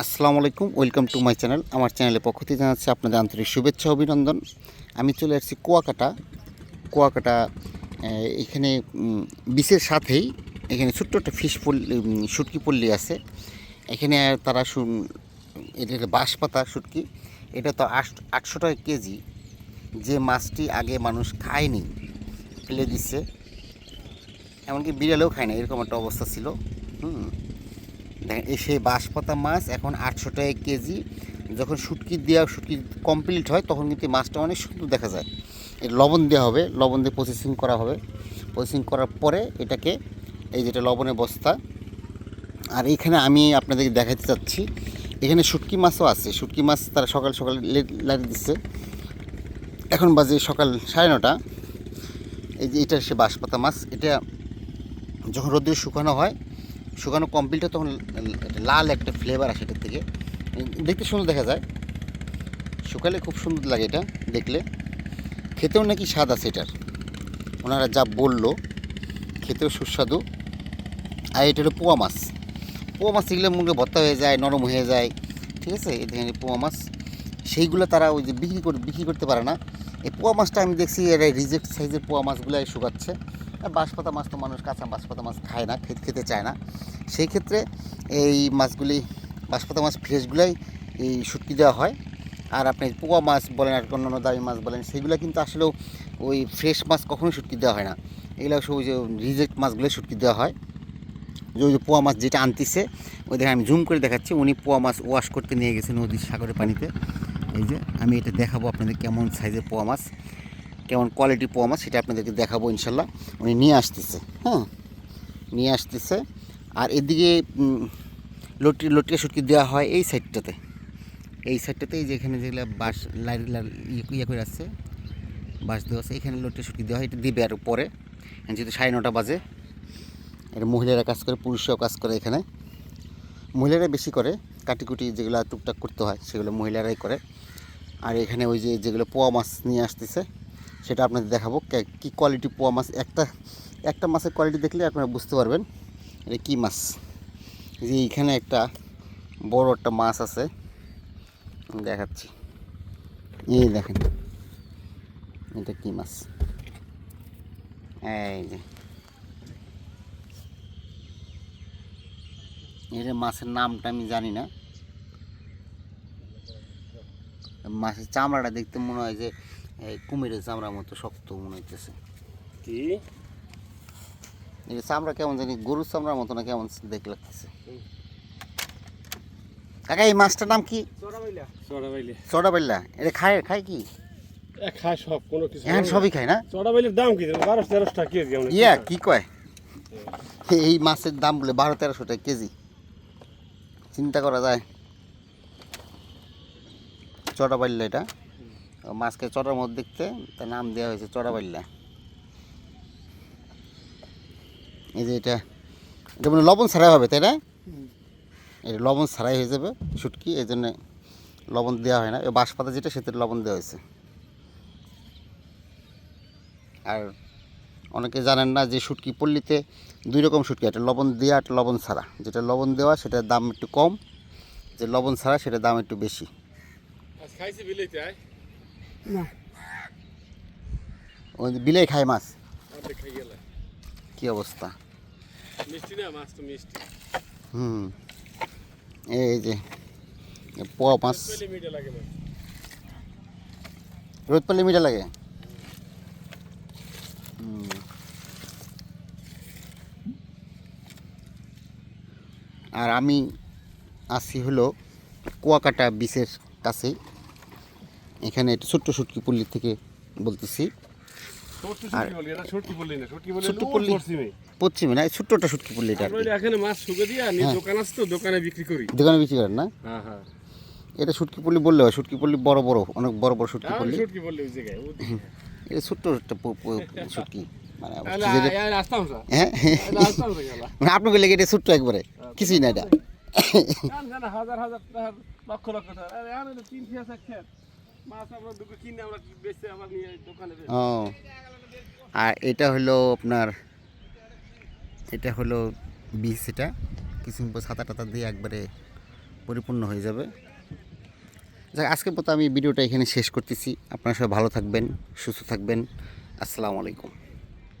আসসালামু আলাইকুম, welcome to my channel. আমার চ্যানেলের পক্ষ থেকে জানাচ্ছি আপনাদের আন্তরিক শুভেচ্ছা, অভিনন্দন। আমি চলে আসছি কুয়াকাটা। কুয়াকাটা এখানে বিচের সাথেই এখানে ছোট্ট একটা ফিশ পল্লী শুটকি পল্লী আছে। এখানে তারা এটা বাঁশ পাতা শুটকি। এটা তো আট- আটশো টাকা কেজি। যে মাছটি আগে মানুষ খায়নি, ফেলে দিচ্ছে এমনকি বিড়ালেও খায় না এরকম একটা অবস্থা ছিল। হুম। সেই বাঁশপাতা মাছ এখন আটশো টাকা কেজি। যখন শুটকি দেওয়া শুটকি কমপ্লিট হয়, তখন কিন্তু মাছটা অনেক সুন্দর দেখা যায়। এর লবণ দেওয়া হবে, লবণ দিয়ে প্রসেসিং করা হবে। প্রসেসিং করার পরে এটাকে এই যেটা লবণের বস্তা। আর এখানে আমি আপনাদেরকে দেখাতে চাচ্ছি, এখানে শুটকি মাছও আছে। শুটকি মাছ তারা সকাল সকাল লাগিয়ে দিচ্ছে। এখন বাজে সকাল সাড়ে নটা। এই যে এটা সে বাঁশপাতা মাছ। এটা যখন রোদ্রে শুকানো হয় শুকানো কমপ্লিট হয় তখন লাল একটা ফ্লেভার আসে এটার থেকে। দেখতে সুন্দর দেখা যায়। শুকালে খুব সুন্দর লাগে এটা দেখলে। খেতেও নাকি স্বাদ আছে এটার। ওনারা যা বলল, খেতেও সুস্বাদু। আর এটা হলো পোয়া মাছ। পোয়া মাছ এগুলো মুখে ভর্তা হয়ে যায়, নরম হয়ে যায়। ঠিক আছে? এই দেখেন পোয়া মাছ। সেইগুলো তারা ওই যে বিক্রি করে, বিক্রি করতে পারে না। এই পোয়া মাছটা আমি দেখছি এরা রিজেক্ট সাইজের পোয়া মাছগুলো শুকাচ্ছে। বাঁশপাতা মাছ তো মানুষ, কাঁচা বাঁশপাতা মাছ খায় না, খেতে খেতে চায় না। সেই ক্ষেত্রে এই মাছগুলি, বাঁশপাতা মাছ ফ্রেশগুলোই এই শুটকি দেওয়া হয়। আর আপনি পোয়া মাছ বলেন আর অন্যান্য দামি মাছ বলেন সেগুলো কিন্তু আসলেও ওই ফ্রেশ মাছ কখনোই শুটকি দেওয়া হয় না। এগুলো সব যে রিজেক্ট মাছগুলো শুটকি দেওয়া হয়। যে ওই যে পোয়া মাছ যেটা আনতিছে, ওই দেখে আমি জুম করে দেখাচ্ছি, উনি পোয়া মাছ ওয়াশ করতে নিয়ে গেছে নদীর সাগরের পানিতে। এই যে আমি এটা দেখাবো আপনাদের কেমন সাইজের পোয়া মাছ। কেমন কোয়ালিটি পোয়া মাছ সেটা আপনাদেরকে দেখাবো ইনশাল্লাহ। উনি নিয়ে আসতেছে হ্যাঁ? নিয়ে আসতেছে। আর এদিকে লটি, লটিয়া শুটকি দেওয়া হয় এই সাইডটাতে এই সাইডটাতে এই যে এখানে যেগুলো বাঁশ লাইট ইয়ে করে আসছে বাঁশ দেওয়া আছে, এখানে লটিয়া শুটকি দেওয়া হয়। এটা দিবে আর পরে যেহেতু সাড়ে নটা বাজে, এটা মহিলারা কাজ করে, পুরুষরাও কাজ করে এখানে। মহিলারা বেশি করে, কাটিকুটি যেগুলো টুকটাক করতে হয়, সেগুলো মহিলারাই করে। আর এখানে ওই যে যেগুলো পোয়া মাছ নিয়ে আসতেছে সেটা আপনাদের দেখাবো। কে- কোয়ালিটি পোয়া মাছ? একটা একটা মাছের কোয়ালিটি দেখলে আপনারা বুঝতে পারবেন এটা কী মাছ। যে এইখানে একটা বড় একটা মাছ আছে। দেখাচ্ছি। এই দেখেন, এটা কী মাছ? এই যে। এটা মাছের নামটা আমি জানি না। মাছের চামড়াটা দেখতে মনে হয় যে এই কুমিরের চামড়ার মতো শক্ত মনে হইতেছে। কি? এটা চামড়া কেমন জানি গরুর চামড়ার মতো না কেমন দেখতে লাগতেছে। কাকা এই মাছটার নাম কি? চড়া বাইলে এটা খায় খায় কি? খায় সব কোনো কিছু এখন সবই খায় না? চড়া বাইলের দাম কি বারোশো তেরোশো টাকা কেজি ইয়া কি কয়? এই মাছের দাম বলে বারো তেরোশো টাকা কেজি। চিন্তা করা যায়। চড়া পাল্লা এটা। মাছকে চড়ার মধ্যে দেখতে তার নাম দেওয়া হয়েছে চড়া পাল্লা এই যে এটা এটা মানে লবণ ছাড়াই হবে তাই না? এটা লবণ ছাড়াই হয়ে যাবে শুটকি এই জন্য লবণ দেওয়া হয় না। এই বাঁশপাতা যেটা সেটাতে লবণ দেওয়া হয়েছে। আর অনেকে জানেন না যে শুটকি পল্লীতে দুই রকম শুটকি একটা লবণ দেওয়া একটা লবণ ছাড়া। যেটা লবণ দেওয়া সেটার দাম একটু কম যে লবণ ছাড়া সেটার দাম একটু বেশি। খাইছি ওই যে বিলাই খায় মাছ? কি অবস্থা? মিষ্টি না মাছ তো মিষ্টি। হুম। এই যে পোয়া মাছ। রোদ পেলে মিঠা লাগে? আর আমি আসি হলো কুয়াকাটা বিচের কাছেই। এখানে একটা ছোট্ট সুটকি পল্লি থেকে বলতেছি। এটা। পশ্চিমে। না সুটকি পল্লী। এখানে মাছ শুকে দিয়ে নিয়ে হ্যাঁ। দোকান আছে তো দোকানে বিক্রি করি। দোকানে বিক্রি করেন না? হ্যাঁ হ্যাঁ। এটা সুটকি পল্লী বললে হয় সুটকি পল্লী বড় বড় অনেক বড় বড় সুটকি আর পল্লী। সত্যি ওই জায়গায় এটা ছোট্ট একটা সুটকি মানে হ্যাঁ। মানে আপনাকে লেগে এটা ছোট্ট একবারে কিছুই না এটা। জান জান হাজার হাজার লক্ষ লক্ষ টাকা। ও। আর এটা হলো আপনার, এটা হলো বীজ, এটা কিছু ছাতা টাতা দিয়ে একবারে পরিপূর্ণ হয়ে যাবে। যাক, আজকের মতো আমি ভিডিওটা এখানে শেষ করতেছি। আপনারা সবাই ভালো থাকবেন, সুস্থ থাকবেন। আসসালামু আলাইকুম।